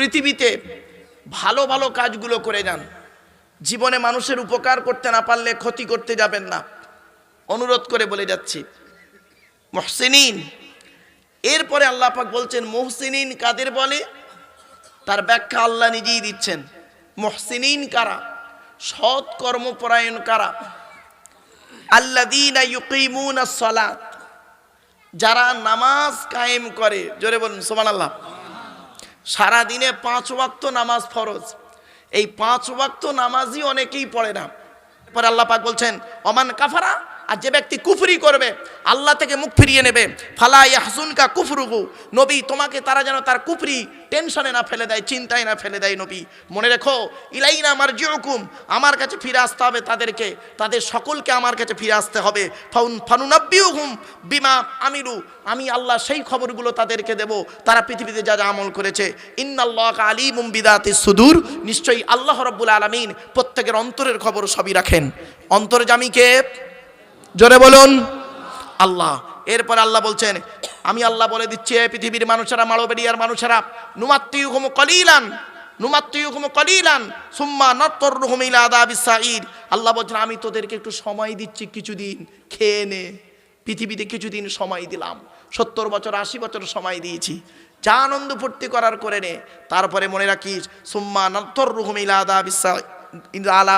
পৃথিবীতে ভালো ভালো কাজগুলো করে যান। জীবনে মানুষের উপকার করতে না পারলে ক্ষতি করতে যাবেন না। অনুরোধ করে বলে যাচ্ছি, মহসিনিন, এরপরে আল্লাহ পাক বলছেন, মহসিনিন কাদের বলে? তার ব্যাখ্যা আল্লাহ নিজেই দিচ্ছেন। মহসিনিন কারা? সৎ কর্মপরায়ণ কারা? আল্লাদিনা সলাত, যারা নামাজ কায়েম করে, জোরে বলুন সোমান আল্লাহ সারাদিনে পাঁচ ওয়াক্ত নামাজ ফরজ। এই পাঁচ ওয়াক্ত নামাজই অনেকেই পড়ে না। পরে আল্লাহ পাক বলছেন অমান কাফারা? আর যে ব্যক্তি কুফরি করবে, আল্লাহ থেকে মুখ ফিরিয়ে নেবে। ফালা ইয়াহসুনকা কুফরুহু। নবী, তোমাকে তারা যেন তার কুফরি টেনশনে না ফেলে দেয়, চিন্তায় না ফেলে দেয় নবী। মনে রেখো, ইলাইনা আমার জিউকুম আমার কাছে ফিরে আসতে হবে তাদেরকে। তাদের সকলকে আমার কাছে ফিরে আসতে হবে। ফাউন ফানুনাব্বিউহুম বিমা আমিরু আমি আল্লাহ সেই খবরগুলো তাদেরকে দেব। তারা পৃথিবীতে যা যা আমল করেছে। ইন্নাল্লাহ আলিমুম বিদাতি সুদূর। নিশ্চয়ই আল্লাহ রব্বুল আলামিন প্রত্যেকের অন্তরের খবর সবই রাখেন। অন্তর্জামীকে জোরে বলুন। আল্লাহ। এরপর আল্লাহ বলছেন, আমি আল্লাহ বলে দিচ্ছি পৃথিবীর মানুষেরা মাড়োবেড়িয়ার মানুষেরা নুমাত্তিউহুম কলিলান নুমাত্তিউহুম কলিলান, সুম্মা নত্তরহুম ইলা আযাবিস সাঈর আল্লাহ বলছেন, আমি তোদেরকে একটু সময় দিচ্ছি কিছুদিন, খেয়ে নে। পৃথিবীতে কিছুদিন সময় দিলাম। সত্তর বছর, আশি বছর সময় দিয়েছি। যা আনন্দ ফুর্তি করার করে নে। তারপরে মনে রাখিস, সুম্মা নত্তরহুম ইলা আযাবিস সাঈর ইলা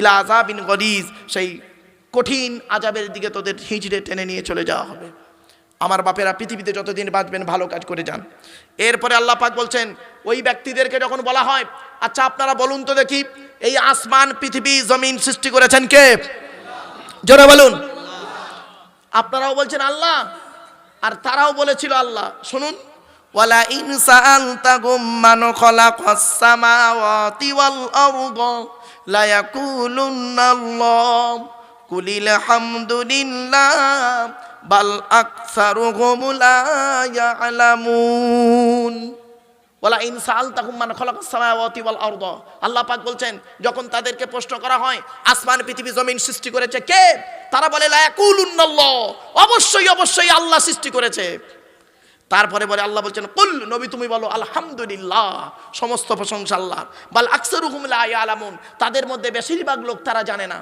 ইলা আযাবিন গলিজ। সেই কঠিন আজাবের দিকে তোদের হিঁচড়ে টেনে নিয়ে চলে যাওয়া হবে। আমার বাপেরা পৃথিবীতে যতদিন বাঁচবেন, ভালো কাজ করে যান। এরপরে আল্লাহ পাক বলছেন, ওই ব্যক্তিদেরকে যখন বলা হয় আচ্ছা আপনারা বলুন তো দেখি, এই আসমান, পৃথিবী, জমিন সৃষ্টি করেছেন কে? জোরে বলুন। আপনারাও বলছেন আল্লাহ, আর তারাও বলেছিল আল্লাহ। শুনুন। ওয়ালা আল্লাহ কুলিল হামদুলিল্লাহ, বাল আকসারুহুম লা ইয়ালামুন। ওয়ালা ইনসাল তাকুম মান খলাকাস সামাওয়াতি ওয়াল আরদ। আল্লাহ পাক বলছেন, যখন তাদেরকে প্রশ্ন করা হয়, আসমান, পৃথিবী, জমিন সৃষ্টি করেছে কে? তারা বলে, লা অবশ্যই অবশ্যই আল্লাহ সৃষ্টি করেছে। তারপরে বলে, আল্লাহ বলছেন, কুল, নবী তুমি বলো, আলহামদুলিল্লাহ। সমস্ত প্রশংসা আল্লাহ বাল আকসারুহুম লা ইয়ালামুন। তাদের মধ্যে বেশিরভাগ লোক তারা জানে না।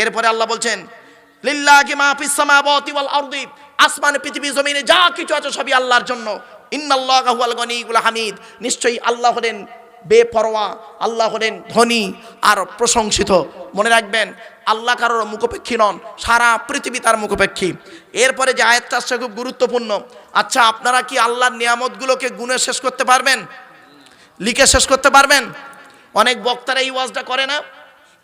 এরপরে আল্লাহ বলছেন, লিল্লাহি আসমান, পৃথিবী, জমিনে, যা কিছু আছে সবই আল্লাহর জন্য। হামিদ। নিশ্চয়ই আল্লাহ হলেন বেপরোয়া, আল্লাহ হলেন ধনী আর প্রশংসিত। মনে রাখবেন, আল্লাহ কারোর মুখপেক্ষী নন, সারা পৃথিবী তার মুখপেক্ষী। এরপরে যে আয়াতটা আসছে খুব গুরুত্বপূর্ণ। আচ্ছা আপনারা কি আল্লাহর নিয়ামতগুলোকে গুণে শেষ করতে পারবেন? লিখে শেষ করতে পারবেন? অনেক বক্তারা এই ওয়াজটা করে না।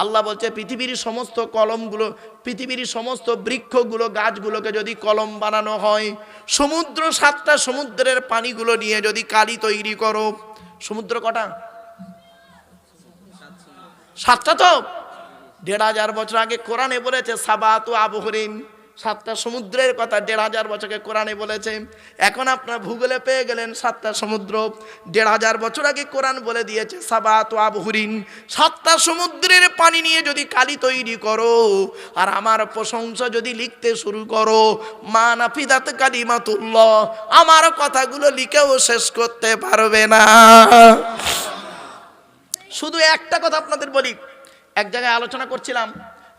আল্লাহ বলছে, পৃথিবীর সমস্ত কলমগুলো, পৃথিবীর সমস্ত বৃক্ষগুলো, গাছগুলোকে যদি কলম বানানো হয়, সমুদ্র সাতটা সমুদ্রের পানিগুলো নিয়ে যদি কালি তৈরি করো, সমুদ্র কটা? সাতটা তো? দেড় হাজার বছর আগে কোরআনে বলেছে, সাবাত আবহরিন। সাতটা সমুদ্রের কথা, দেড় হাজার বছরকে কোরআনে বলেছে। এখন আপনার ভূগোলে পেয়ে গেলেন সাতটা সমুদ্র। দেড় হাজার বছর আগে কোরআন বলে দিয়েছে, সাবাত আবহরিন। সাতটা সমুদ্রের পানি নিয়ে যদি কালি তৈরি করো, আর আমার প্রশংসা যদি লিখতে শুরু করো, মা নাফিদাত কালিমাতুল্লাহ, আমার কথাগুলো লিখেও শেষ করতে পারবে না। শুধু একটা কথা আপনাদের বলি, এক জায়গায় আলোচনা করছিলাম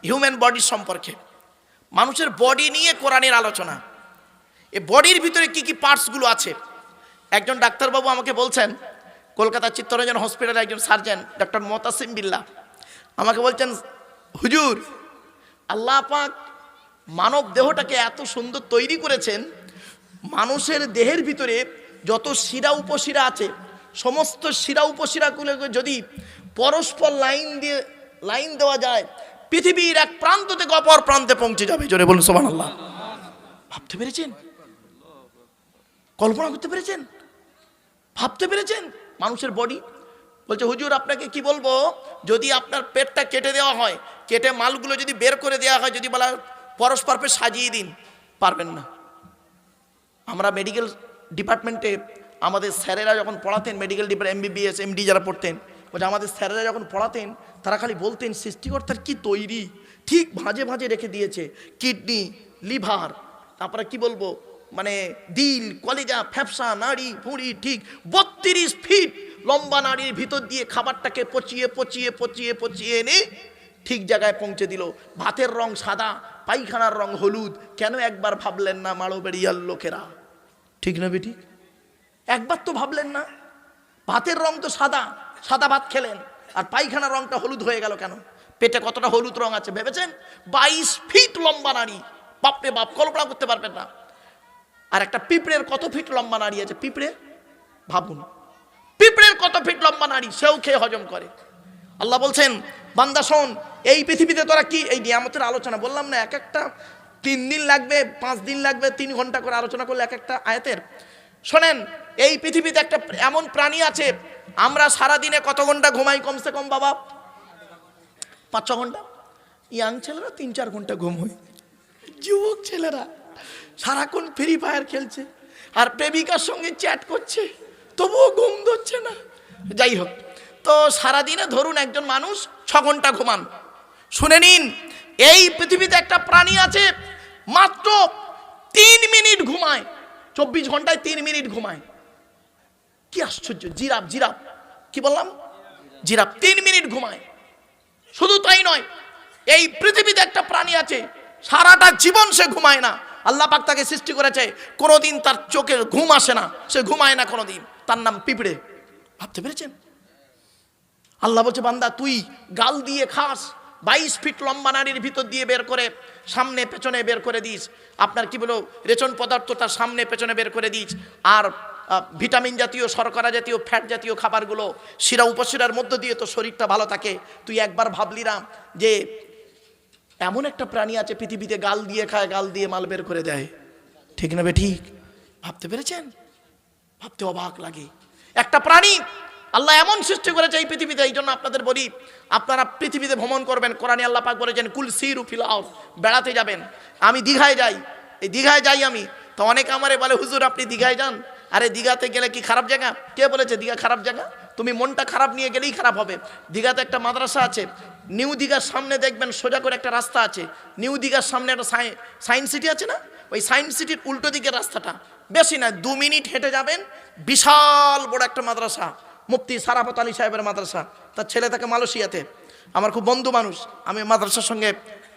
হিউম্যান বডির সম্পর্কে। মানুষের বডি নিয়ে কোরআনের আলোচনা। এ বডির ভিতরে কি কি পার্টসগুলো আছে? একজন ডাক্তারবাবু আমাকে বলছেন, কলকাতা চিত্তরঞ্জন হসপিটালে একজন সার্জন ডক্টর মোতাসিম বিল্লা, আমাকে বলছেন, হুজুর, আল্লাহ পাক মানব দেহটাকে এত সুন্দর তৈরি করেছেন, মানুষের দেহের ভিতরে যত শিরা উপশিরা আছে, সমস্ত শিরা উপশিরাগুলোকে যদি পরস্পর লাইন দিয়ে লাইন দেওয়া যায় পৃথিবীর এক প্রান্ত থেকে অপর প্রান্তে পৌঁছে যাবে। জোরে বলুন সোমান আল্লাহ ভাবতে পেরেছেন? কল্পনা করতে পেরেছেন? ভাবতে পেরেছেন? মানুষের বডি বলছে, হুজুর, আপনাকে কি বলব? যদি আপনার পেটটা কেটে দেওয়া হয়, কেটে মালগুলো যদি বের করে দেওয়া হয়, যদি বলা পরস্পরকে সাজিয়ে দিন। পারবেন না। আমরা মেডিকেল ডিপার্টমেন্টে আমাদের স্যারেরা যখন পড়াতেন মেডিকেল ডিপার্ট এমবিবিএস এমডি যারা পড়তেন বলছে আমাদের স্যারেরা যখন পড়াতেন, তারা খালি বলতেন, সৃষ্টিকর্তার কি তৈরি? ঠিক ভাঁজে ভাঁজে রেখে দিয়েছে, কিডনি, লিভার, তারপরে কি বলব মানে দিল, কলেজা, ফ্যাপসা, নাড়ি ভুঁড়ি ঠিক বত্রিশ ফিট লম্বা নাড়ির ভিতর দিয়ে খাবারটাকে পচিয়ে পচিয়ে পচিয়ে পচিয়ে এনে ঠিক জায়গায় পৌঁছে দিল। ভাতের রং সাদা, পায়খানার রং হলুদ। কেন একবার ভাবলেন না মাড়োবেড়িয়ার লোকেরা? ঠিক না বেটি? একবার তো ভাবলেন না। ভাতের রং তো সাদা সাদা ভাত খেলেন। আর পায়খানার রংটা হলুদ হয়ে গেল কেন? পেটে কতটা হলুদ রং আছে ভেবেছেন? বাইশ ফিট লম্বা নারী। বাপরে বাপ কল্পনা করতে পারবেন না। আর একটা পিঁপড়ের কত ফিট লম্বা নারী আছে পিঁপড়ে? ভাবুন। পিঁপড়ের কত ফিট লম্বা নারী, সেও খেয়ে হজম করে। আল্লাহ বলছেন, বান্দা শোন, এই পৃথিবীতে তোরা কি, এই নিয়ামতের আলোচনা, বললাম না, এক একটা তিন দিন লাগবে, পাঁচ দিন লাগবে, তিন ঘণ্টা করে আলোচনা করলে এক একটা আয়াতের। শোনেন, এই পৃথিবীতে একটা এমন প্রাণী আছে আমরা সারা দিনে কত ঘণ্টা ঘুমাই কমসে কম বাবা? পাঁচ ছ ঘণ্টা? ইয়াং ছেলেরা তিন চার ঘণ্টা ঘুম হয়। যুবক ছেলেরা সারাক্ষণ ফ্রি ফায়ার খেলছে আর প্রেমিকার সঙ্গে চ্যাট করছে, তবুও ঘুম ধরছে না। যাই হোক, তো সারাদিনে ধরুন একজন মানুষ ছ ঘণ্টা ঘুমান। শুনে নিন, এই পৃথিবীতে একটা প্রাণী আছে, মাত্র তিন মিনিট ঘুমায়, চব্বিশ ঘন্টায় তিন মিনিট ঘুমায়। কি আশ্চর্য, জিরাফ জিরাফ। কি বললাম? জিরাফ। তিন মিনিট ঘুমায়। শুধু তাই নয়, এই পৃথিবীতে একটা প্রাণী আছে, সারাটা জীবন সে ঘুমায় না। আল্লাহ পাক তাকে সৃষ্টি করেছে, কোনোদিন তার চোখের ঘুম আসে না, সে ঘুমায় না কোনোদিন। তার নাম পিঁপড়ে। ভাবতে পেরেছেন? আল্লাহ বলছে, বান্দা, তুই গাল দিয়ে খাস, বাইশ ফিট লম্বা নারীর ভিতর দিয়ে বের করে, সামনে পেছনে বের করে দিস। আপনার কি বলো, রেচন পদার্থ তার সামনে পেছনে বের করে দিস। আর ভিটামিন জাতীয়, শর্করা জাতীয় ফ্যাট জাতীয় খাবারগুলো শিরা উপশিরার মধ্য দিয়ে তো শরীরটা ভালো থাকে। তুই একবার ভাবলি না যে এমন একটা প্রাণী আছে পৃথিবীতে গাল দিয়ে খায়, গাল দিয়ে মাল বের করে দেয়। ঠিক না ঠিক? ভাবতে পেরেছেন? ভাবতে অবাক লাগে। একটা প্রাণী আল্লাহ এমন সৃষ্টি করেছে এই পৃথিবীতে এই জন্য আপনাদের বলি, আপনারা পৃথিবীতে ভ্রমণ করবেন। কোরআনে আল্লাহ পাক বলেছেন, কুল সির ফিলাও বেড়াতে যাবেন। আমি দীঘায় যাই। এই দীঘায় যাই আমি। তো অনেকে আমারে বলে, হুজুর, আপনি দীঘায় যান? আরে দীঘাতে গেলে কি খারাপ জায়গা? কে বলেছে দীঘা খারাপ জায়গা? তুমি মনটা খারাপ নিয়ে গেলেই খারাপ হবে। দীঘাতে একটা মাদ্রাসা আছে, নিউ দীঘার সামনে দেখবেন সোজা করে একটা রাস্তা আছে। নিউ দীঘার সামনে একটা সায়েন্স সিটি আছে না? ওই সায়েন্স সিটির উল্টো দিকের রাস্তাটা। বেশি না, দু মিনিট হেঁটে যাবেন, বিশাল বড় একটা মাদ্রাসা, মুফতি সারাফত আলী সাহেবের মাদ্রাসা, তার ছেলে থাকে মালয়েশিয়াতে। আমার খুব বন্ধু মানুষ, আমি মাদ্রাসার সঙ্গে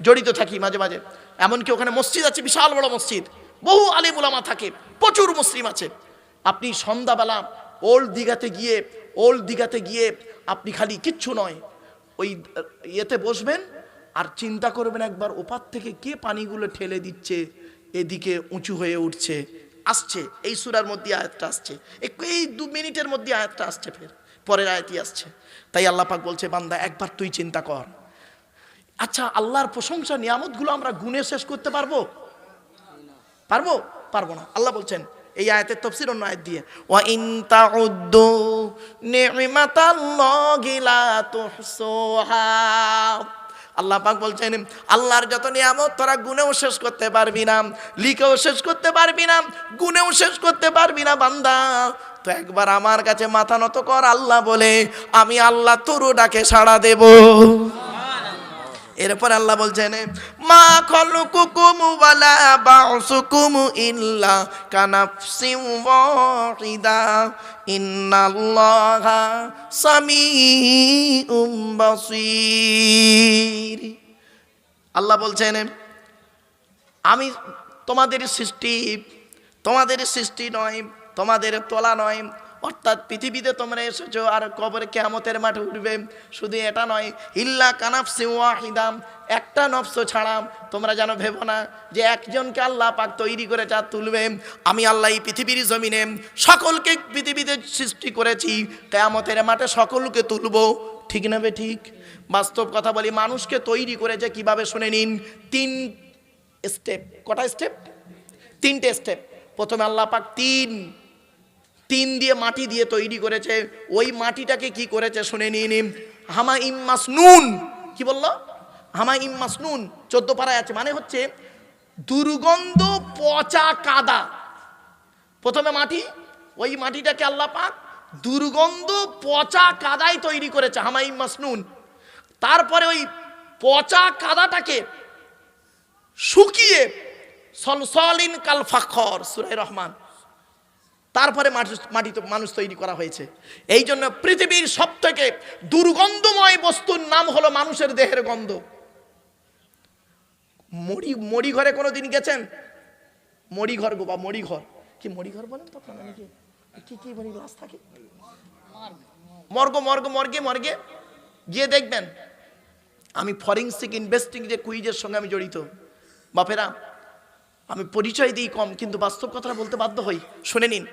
জড়িত থাকি মাঝে মাঝে। এমনকি ওখানে মসজিদ আছে, বিশাল বড় মসজিদ। বহু আলিম উলামা থাকে, প্রচুর মুসলিম আছে। আপনি সন্ধ্যাবেলা ওল্ড দীঘাতে গিয়ে ওল্ড দীঘাতে গিয়ে আপনি খালি কিচ্ছু নয়, ওই, ইয়েতে বসবেন আর চিন্তা করবেন একবার ওপার থেকে কে পানিগুলো ঠেলে দিচ্ছে, এদিকে উঁচু হয়ে উঠছে, আসছে, এই সুরার মধ্যে আয়াতটা আসছে এই- দু মিনিটের মধ্যে আয়াতটা আসছে ফের, পরের আয়াতই আসছে। তাই আল্লাহ পাক বলছে, বান্দা, একবার তুই চিন্তা কর। আচ্ছা আল্লাহর প্রশংসা, নিয়ামতগুলো আমরা গুণে শেষ করতে পারব? পারব? পারব না। আল্লাহ বলছেন এই আয়াতের তফসির অন্য আয়াত দিয়ে, ওয়া ইন তাউদ্দু নি'মাতাল্লাহি লা তুহসুহা। আল্লাহ পাক বলছেন, আল্লাহর যত নিয়ামত তোরা গুনেও শেষ করতে পারবি না, লিখেও শেষ করতে পারবি না গুনেও শেষ করতে পারবি না, বান্দা। তো একবার আমার কাছে মাথা নত কর আল্লাহ বলে, আমি আল্লাহ তরু ডাকে সাড়া দেবো। এরপর আল্লাহ বলছেন, মা খলুকুকুম ওয়ালা বাউসুকুম ইল্লা কানাফসিন ওয়াহিদা। ইন্নাল্লাহা সামিউম বাসীর। আল্লাহ বলছেন, আমি তোমাদের সৃষ্টি তোমাদের সৃষ্টি নয়, তোমাদের তোলা নয় অর্থাৎ পৃথিবীতে তোমরা এসেছ আর কবরে কেয়ামতের মাঠে উঠবে। শুধু এটা নয়, ইল্লা কানাফসি ওয়াহিদাম একটা নফস ছাড়া তোমরা যেন ভেবো না যে একজনকে আল্লাহ পাক তৈরি করে চা তুলবে। আমি আল্লাহ এই পৃথিবীর জমিনে সকলকে পৃথিবীতে সৃষ্টি করেছি, কেয়ামতের মাঠে সকলকে তুলব। ঠিক না ঠিক? বাস্তব কথা বলি, মানুষকে তৈরি করেছে কীভাবে শুনে নিন, তিন স্টেপ কটা স্টেপ তিনটে স্টেপ প্রথমে আল্লাহ পাক তিন টিন দিয়ে মাটি দিয়ে তৈরি করেছে। ওই মাটিটাকে কি করেছে শুনে নিয়ে নিন। হামা ইম্মাস নুন কি বলল? হামা ইম্মাস নুন চোদ্দ পাড়ায় আছে। মানে হচ্ছে দুর্গন্ধ পচা কাদা। প্রথমে মাটি, ওই মাটিটাকে আল্লাহ পাক দুর্গন্ধ পচা কাদায় তৈরি করেছে হামাই মাসনুন। তারপরে ওই পচা কাদাটাকে শুকিয়ে সলসলিন কাল ফাখর সুরাই রহমান। তারপরে মানুষ মানুষ তৈরি করা হয়েছে। এই জন্য পৃথিবীর সব থেকে দুর্গন্ধময় বস্তুর নাম হলো মানুষের দেহের গন্ধ। মরি মরি ঘরে কোনো দিন গেছেন? মরি ঘর গো বা মরি ঘর কি মরি ঘর বলেন তো কি কি মানে লাশ থাকে? মর্গ মর্গ, মর্গে মর্গে। গিয়ে দেখবেন, আমি ফরেন্সিক ইনভেস্টিং যে কুইজের সঙ্গে আমি জড়িত। বাপেরা আমি পরিচয় দিই কম, কিন্তু বাস্তব কথাটা বলতে বাধ্য হই। শুনে নিন।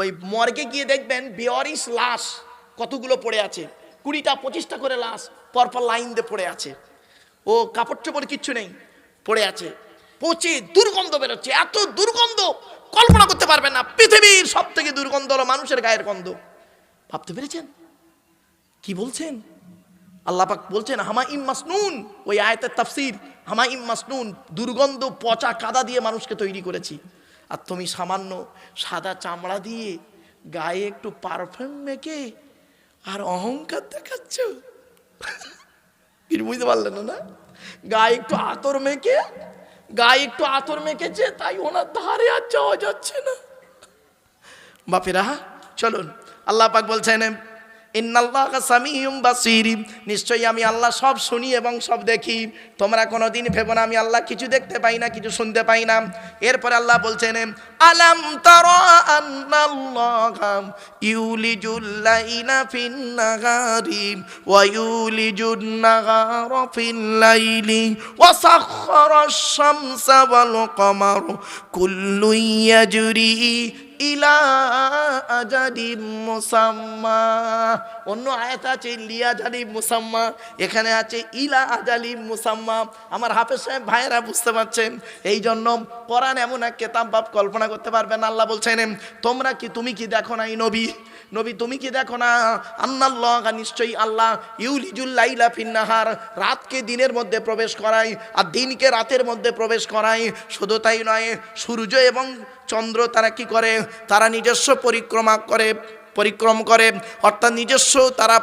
ওই মর্গে গিয়ে দেখবেন বেয়ারিশ লাশ কতগুলো পড়ে আছে। কুড়িটা, পঁচিশটা করে লাশ পরপর লাইন দিয়ে পড়ে আছে। ও কাপড় চোপড় কিচ্ছু নেই, পড়ে আছে। পচে দুর্গন্ধ বেরোচ্ছে। এত দুর্গন্ধ কল্পনা করতে পারবেন না। পৃথিবীর সব থেকে দুর্গন্ধ হলো মানুষের গায়ের গন্ধ। ভাবতে পেরেছেন? কি বলছেন? আল্লাহ পাক বলছেন হামা ইম মাসনুন ওই আয়াতের তাফসির। হামা ইম মাসনুন দুর্গন্ধ পচা কাদা দিয়ে মানুষকে তৈরি করেছি। আর তুমি সামান্য সাদা চামড়া দিয়ে গায়ে একটু পারফিউম মেখে আর অহংকার দেখাচ্ছ? কিছু বুঝতে পারলেন না, গায়ে একটু আতর মেখে গায়ে একটু আতর মেখেছে তাই ওনার ধারে আর যাওয়া যাচ্ছে না। বাপেরা চলুন আল্লাহ পাক বলছেন নিশ্চয়ই আমি আল্লাহ সব শুনি এবং সব দেখি। তোমরা কোনোদিন ভেবো না, আমি আল্লাহ কিছু দেখতে পাই না, কিছু শুনতে পাই না। এরপরে আল্লাহ বলছেন, আলাম তারা আন্নাল্লাহ ইলা মুসাম্মা। অন্য আয়াত আছে মুসাম্মা। এখানে আছে, ইলা মুসাম্মা। আমার ভাইয়েরা বুঝতে পারছেন? এই জন্য এমন এক কল্পনা করতে পারবেন। আল্লাহ বলছেন, তোমরা কি, তুমি কি দেখো না এই নবী? নবী, তুমি কি দেখো না? আন্নাল্লাহ, নিশ্চয়ই আল্লাহ ইউলিজুল লাইলা ফিন্নাহার রাতকে দিনের মধ্যে প্রবেশ করায় আর দিনকে রাতের মধ্যে প্রবেশ করায়। শুধু তাই নয়, সূর্য এবং চন্দ্র তারা কি করে? তারা নিজস্ব পরিক্রমা করে, পরিক্রম করে। অর্থাৎ নিজস্ব তারা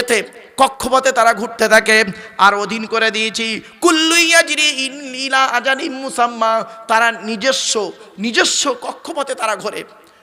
এতে কক্ষপথে তারা ঘুরতে থাকে। আর অধীন করে দিয়েছি কুল্লুইয়াজিরি ইনলীলা আজানি মুসাম্মা। তারা নিজস্ব নিজস্ব কক্ষপথে তারা ঘোরে।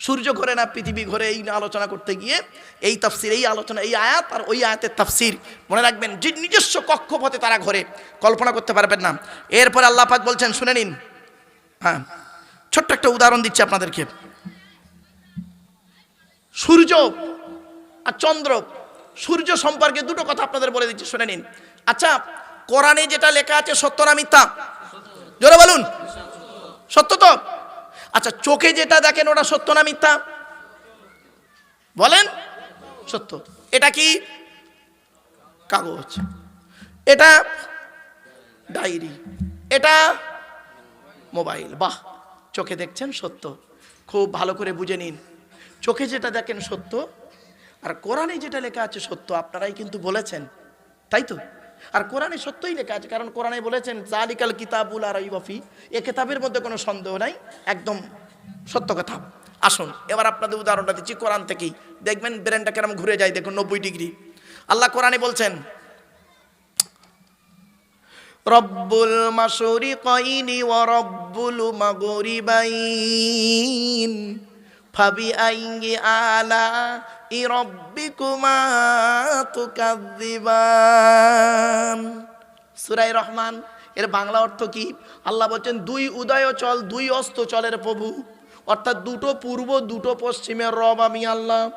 সূর্য ঘরে না, পৃথিবী ঘরে এই আলোচনা করতে গিয়ে এই তাফসির, এই আলোচনা, এই আয়াত আর ওই আয়াতের তাফসির মনে রাখবেন যে নিজস্ব কক্ষপথে তারা ঘরে কল্পনা করতে পারবেন না। এরপরে আল্লাহ পাক বলছেন, শুনে নিন। হ্যাঁ ছোট্ট একটা উদাহরণ দিচ্ছি আপনাদেরকে। সূর্য আর চন্দ্র, সূর্য সম্পর্কে দুটো কথা আপনাদের বলে দিচ্ছি, শুনে নিন। আচ্ছা কোরআনে যেটা লেখা আছে সত্য না মিথ্যা? জোরে বলুন। সত্য তো? আচ্ছা চোখে যেটা দেখেন ওটা সত্য না মিথ্যা? বলেন। সত্য। এটা কি? কাগজ। এটা ডায়েরি। এটা মোবাইল। বাহ, চোখে দেখছেন সত্য। খুব ভালো করে বুঝে নিন। চোখে যেটা দেখেন সত্য, আর কোরআনে যেটা লেখা আছে সত্য, আপনারাই কিন্তু বলেছেন। তাই তো? আর কোরআনে সত্যই লেখা আছে, কারণ কোরআনে বলেছেন, জালিকাল কিতাবুল আর ইউফি এ কিতাবের মধ্যে কোনো সন্দেহ নাই, একদম সত্য কথা। আসুন, এবার আপনাদের উদাহরণটা দিচ্ছি কোরআন থেকেই। দেখবেন ব্রেনটা কেরম ঘুরে যায়, দেখুন, নব্বই ডিগ্রি। আল্লাহ কোরআনে বলছেন, রব্বুল মাশরিকাইনি ওয়া রব্বুল মাগরিবাইন ফাবি আইয়ি আলা ই রব্বিকুমা তুকাযযিবান। সূরা রহমান, এর বাংলা অর্থ কি? আল্লাহ বলছেন, দুই উদয় চল, দুই অস্ত চলের প্রভু। অর্থাৎ দুটো পূর্ব, দুটো পশ্চিমের রব আমি আল্লাহ।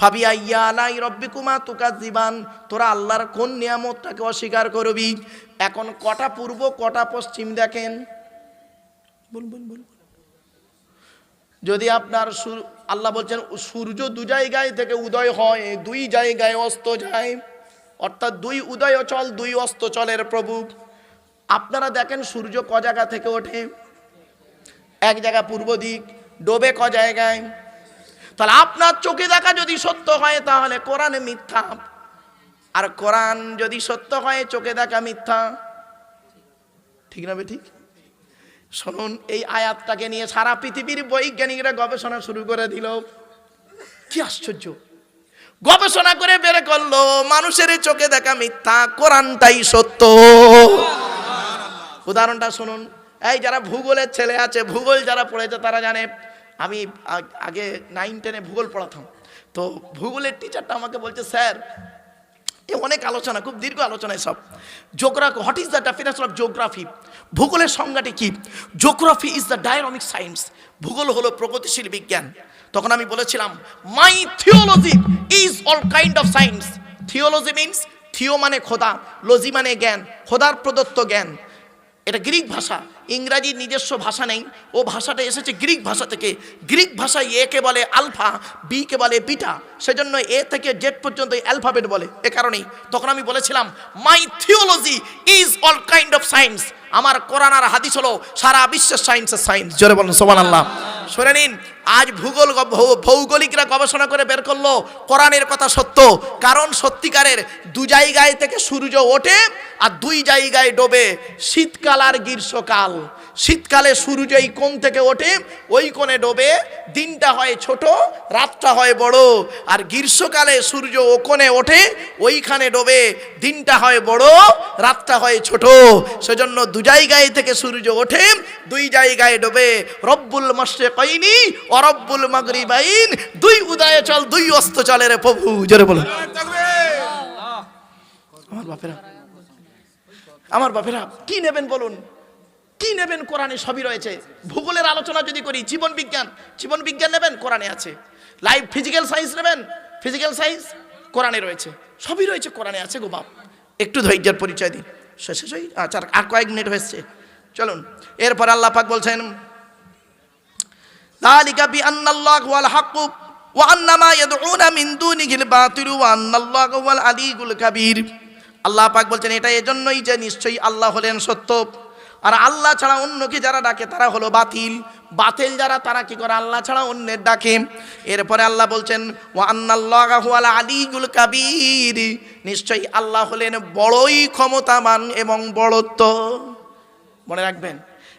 ফাবিয়া ইয়ালাই রব্বিকুমা তুকা জীবান তোরা আল্লাহর কোন নিয়ামতটাকে অস্বীকার করবি? এখন কটা পূর্ব, কটা পশ্চিম দেখেন। বল বল বল। যদি আপনার আল্লাহ বলছেন, সূর্য দু জায়গায় থেকে উদয় হয়, দুই জায়গায় অস্ত যায়। অর্থাৎ দুই উদয় চল দুই অস্ত চলের প্রভু। আপনারা দেখেন সূর্য ক জায়গা থেকে ওঠে? এক জায়গা পূর্ব দিক, ডোবে ক জায়গায়? তাহলে আপনার চোখে দেখা যদি সত্য হয়, তাহলে কোরআনে মিথ্যা। আর কোরআন যদি সত্য হয়, চোখে দেখা মিথ্যা। ঠিক না বে ঠিক? শুনুন, এই আয়াতটাকে নিয়ে সারা পৃথিবীর বৈজ্ঞানিকরা গবেষণা শুরু করে দিল। কি আশ্চর্য। গবেষণা করে বের করল, মানুষের চোখে দেখা মিথ্যা, কোরআনটাই সত্য। উদাহরণটা শুনুন, এই যারা ভূগোলের ছেলে আছে, ভূগোল যারা পড়েছে, তারা জানে, আমি আগে নাইন টেনে ভূগোল পড়াতাম। তো ভূগোলের টিচারটা আমাকে বলছে, স্যার এ অনেক আলোচনা, খুব দীর্ঘ আলোচনায় সব geography what is the definition of geography ভূগোলের সংজ্ঞাটি কি? Geography is the dynamic science ভূগোল হলো প্রগতিশীল বিজ্ঞান। তখন আমি বলেছিলাম my theology is all kind of science theology means theo মানে খোদা লজি মানে জ্ঞান, খোদার প্রদত্ত জ্ঞান। এটা গ্রিক ভাষা। ইংরাজির নিজস্ব ভাষা নেই। ও ভাষাটা এসেছে গ্রিক ভাষা থেকে। গ্রিক ভাষায় এ কে বলে আলফা, বি কে বলে বিটা। সেজন্য এ থেকে জেড পর্যন্ত অ্যালফাবেট বলে। এ কারণেই তখন আমি বলেছিলাম my theology is all kind of science আমার কোরআন আর হাদিস হলো সারা বিশ্বের সায়েন্সের সায়েন্স জোরে বলুন সোমান আল্লাহ শুনে নিন আজ ভূগোল ভৌগোলিকরা গবেষণা করে বের করল, কোরআনের কথা সত্য। কারণ সত্যিকারের দু জায়গায় থেকে সূর্য ওঠে আর দুই জায়গায় ডোবে শীতকাল আর গ্রীষ্মকাল। শীতকালে সূর্য এই কোণ থেকে ওঠে ওই কোণে ডোবে দিনটা হয় ছোট রাতটা হয় বড় আর গ্রীষ্মকালে সূর্য ও কোণে ওঠে ওইখানে ডোবে দিনটা হয় বড় রাতটা হয় ছোট। সেজন্য দু জায়গায় থেকে সূর্য ওঠে দুই জায়গায় ডোবে। রব্বুল মশে কইনি অরব্বুল মাগরিবাইন। দুই উদয় চল দুই অস্ত চলে রে প্রভু জোরে বলুন। আমার বাপেরা আমার বাপেরা কি নেবেন বলুন? কি নেবেন কোরআনে সবই রয়েছে ভূগোলের আলোচনা যদি করি জীবন বিজ্ঞান জীবন বিজ্ঞান নেবেন কোরআনে আছে লাইভ ফিজিক্যাল সায়েন্স নেবেন ফিজিক্যাল সায়েন্স কোরআনে রয়েছে সবই রয়েছে কোরআনে আছে গো বাপ একটু ধৈর্যের পরিচয় দিন শেষে শেষ আচ্ছা আর কয়েক মিনিট হয়েছে চলুন এরপর আল্লাহ পাক বলছেন ذلك بأن الله هو الحق وأن ما يدعون من دونه الباطل وأن الله هو العلي الكبير আল্লাহ পাক বলছেন এটা এজন্যই যে নিশ্চয়ই আল্লাহ হলেন সত্য আর আল্লাহ ছাড়া অন্যকে যারা ডাকে, তারা হলো বাতিল। বাতিল যারা, তারা কি করে? আল্লাহ ছাড়া অন্যের ডাকে। এরপরে আল্লাহ বলছেন ও আন্নাল্লাহ হুয়াল আলিগুল কাবির। নিশ্চয়ই আল্লাহ হলেন বড়ই ক্ষমতাবান এবং বড়ত্ব। মনে রাখবেন?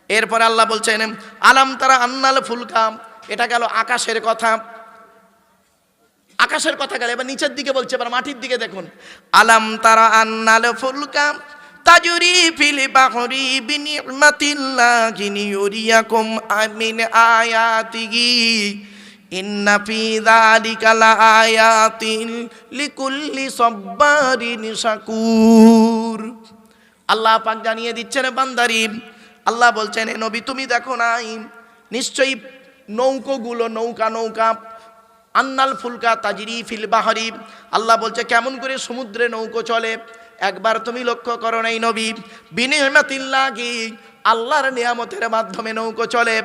এরপরে আল্লাহ বলছেন, আলাম তারা আন্নাল ফুলকা? এটা গেল আকাশের কথা। আকাশের কথা গেল। এবার নিচের দিকে বলছে, এবার মাটির দিকে দেখুন। আলাম তারা আন্নাল ফুলকা? তাজুরি ফিল বাহরি বিনিমাতিল্লাহি লিয়ুরিয়াকুম আমিন আয়াতিহি। ইন্না ফি যালিকা লাআয়াতিন লিকুল্লি সাব্বারিন শাকুর। আল্লাহ পাক জানিয়ে দিচ্ছেন বান্দারি, আল্লাহ বলছেন, এ নবী, তুমি দেখো নাই? নিশ্চয়ই নৌকোগুলো, নৌকা নৌকা, আন্নাল ফুলকা তাজিরি ফিল বাহারি। আল্লাহ বলছে, কেমন করে সমুদ্রে নৌকো চলে? একবার তুমি লক্ষ্য করো নাই নবী বিনিয়মাতিল্লাহি আল্লাহর নিয়ামতের মাধ্যমে নৌকো চলে।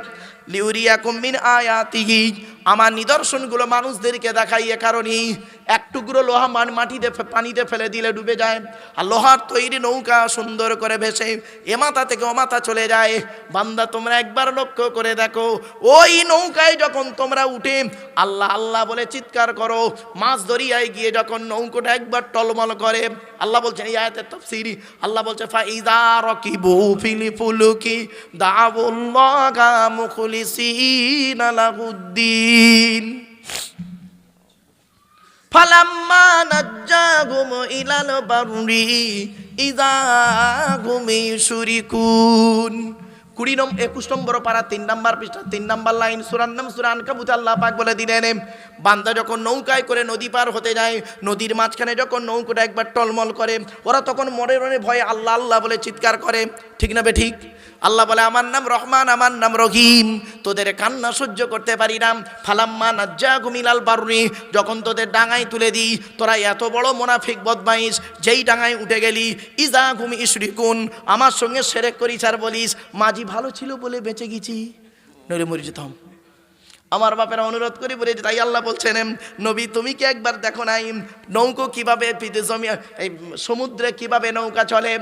লিউরিয়া কুম্বিন আয়াতিহি। আমার নিদর্শনগুলো মানুষদেরকে দেখাই এ কারণেই এক টুকরো লোহা মান মাটিতে ফে- পানিতে ফেলে দিলে ডুবে যায় আর লোহার তৈরি নৌকা সুন্দর করে ভেসে এ মাথা থেকে ও মাথা চলে যায়। বান্দা, তোমরা একবার লক্ষ্য করে দেখো, ওই নৌকায় যখন তোমরা উঠে আল্লাহ আল্লাহ বলে চিৎকার করো, মাছ দরিয়ায় গিয়ে যখন নৌকোটা একবার টলমল করে, আল্লাহ বলছেন, এই আয়াতের তফসিরি, আল্লাহ বলছে, ফাইদা রকিবু ফিলি ফুলুকি দাউল্লাহা মুখলিসিনা লাহুদ্দিন ফালাম্মা নাজ্জাহুম ইলাল বাররি ইযা হুম ইউশরিকুন। কুড়ি নম্বর একুশ নম্বর পারা, তিন নম্বর পৃষ্ঠা, তিন নম্বর লাইন সুরার নাম, সুরান কাবুত আল্লাহ পাক বলে দিলেন, বান্দা যখন নৌকায় করে নদী পার হতে যায়, নদীর মাঝখানে যখন নৌকোটা একবার টলমল করে, ওরা তখন মনে মনে ভয়ে আল্লাহ আল্লাহ বলে চিৎকার করে। ঠিক না বে ঠিক? আল্লাহ বলে, আমার নাম রহমান, আমার নাম রহিম। তোদের কান্না সহ্য করতে পারি না। ফালাম্মা নাজ্জা গুমিলাল বারুনি যখন তোদের ডাঙায় তুলে দিই, তোরা এত বড় মোনাফিক বদমাইশ, যেই ডাঙায় উঠে গেলি, ইজা ঘুমি ইসরিকুন আমার সঙ্গে সেরেক করিস আর বলিস। মাঝি ভালো ছিল বলে বেঁচে গেছি। নইলে মরে যেতাম। আমার বাপেরা অনুরোধ করি, বলে, তাই আল্লাহ বলছেন নবী, তুমি কি একবার দেখো নাই নৌকো কীভাবে এই, সমুদ্রে কীভাবে নৌকা চলে?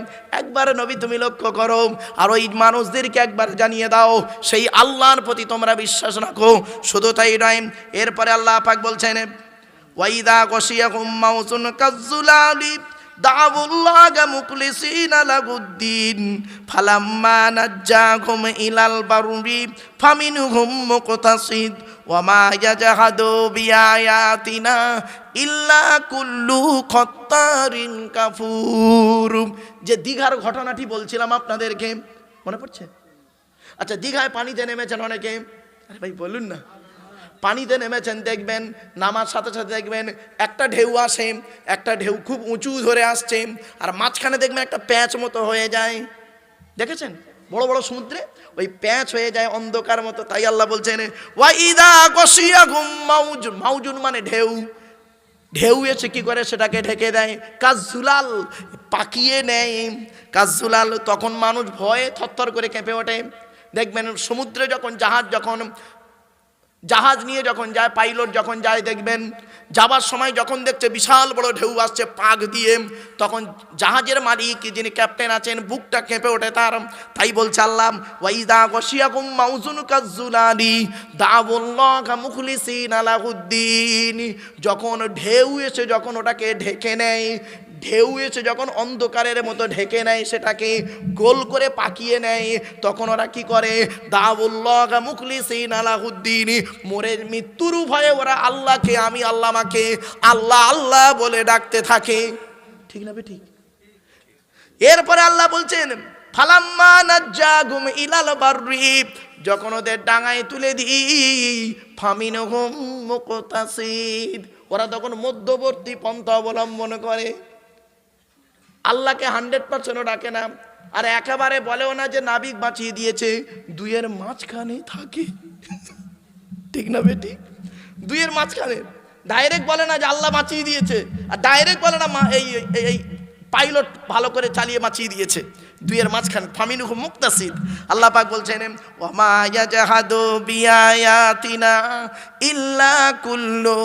একবার নবী, তুমি লক্ষ্য করো, আর ওই মানুষদেরকে একবার জানিয়ে দাও, সেই আল্লাহর প্রতি তোমরা বিশ্বাস রাখো। শুধু তাই নয় এরপরে আল্লাহ পাক বলছেন, ওয়াইদা গসিয়াকুম মাউসুন কাজ্জুলালি দাবুল্লাহ মুখলিসিন লাগুদ্দিন ফালাম্মা নাজ্জাকুম ইলাল বারুরি, ফামিনহুম মুকতাসিদ ওয়ামা ইয়াজহাদু বিআয়াতিনা ইল্লা কুল্লু খত্তারিন কাফুর। যে দীঘার ঘটনাটি বলছিলাম আপনাদেরকে, মনে পড়ছে? আচ্ছা দীঘায় পানিতে নেমেছেন অনেকে। আরে ভাই, বলুন না। পানিতে নেমেছেন, দেখবেন, নামার সাথে সাথে দেখবেন একটা ঢেউ আসে, একটা ঢেউ খুব উঁচু ধরে আসছে, আর মাঝখানে দেখবেন একটা প্যাঁচ মতো হয়ে যায়। দেখেছেন? বড় বড় সমুদ্রে ওই প্যাঁচ হয়ে যায় অন্ধকার মতো, তাই আল্লাহ বলছেন, ওয়াইদা গসিয়া ঘুম মাউজ মাউজুন মানে ঢেউ। ঢেউ এসে কি করে? সেটাকে ঢেকে দেয়। কাজুলাল পাকিয়ে নেয়। কাজুলাল তখন মানুষ ভয়ে থরথর করে কেঁপে ওঠে। দেখবেন সমুদ্রে যখন জাহাজ যখন জাহাজ নিয়ে যখন যায়, পাইলট যখন যায়, দেখবেন যাবার সময় যখন দেখছে বিশাল বড় ঢেউ আসছে পাক দিয়ে, তখন জাহাজের মালিক যিনি ক্যাপ্টেন আছেন, বুকটা কেঁপে ওঠে তার। তাই বলছে আল্লাহ, ওয়াইদা গসিয়াকুম মাউজুন কাজুলানি দাবুল্লাহ মুখলিসিন আলাহুদ্দিন যখন ঢেউ এসে যখন ওটাকে ঢেকে নেয় ঢেউ এসে যখন অন্ধকারের মতো ঢেকে নেয়, সেটাকে গোল করে পাকিয়ে নেয়, তখন ওরা কি করে? দাউল্লাহ মুখলিসিন আলাহুদ্দিন, মোরের মৃত্যুর ভয়ে ওরা আল্লাহকে, আমি আল্লাহ মাকে আল্লাহ আল্লাহ বলে ডাকতে থাকে। ঠিক না ঠিক এরপরে আল্লাহ বলছেন, ফালাম্মা নাজ্জাগুম ইলাল বাররি যখন ওদের ডাঙায় তুলে দিই মুকতাসিদ ওরা তখন মধ্যবর্তী পন্থা অবলম্বন করে। আল্লাহকে হান্ড্রেড পার্সেন্টও ডাকে না। আর একেবারে বলেও না যে নাবিক বাঁচিয়ে দিয়েছে। দুইয়ের মাঝখানে থাকে। ঠিক না বেটি? দুইয়ের মাঝখানে। ডাইরেক্ট বলে না যে আল্লাহ বাঁচিয়ে দিয়েছে। আর ডাইরেক্ট বলে না মা- এই, এই- পাইলট ভালো করে চালিয়ে বাঁচিয়ে দিয়েছে। দুইয়ের মাঝখানে। ফামিনু মুক্তাসিদ আল্লাহ পাক বলছেন ওমা ইয়াজাহাদু বিআয়াতিনা ইল্লা কুল্লু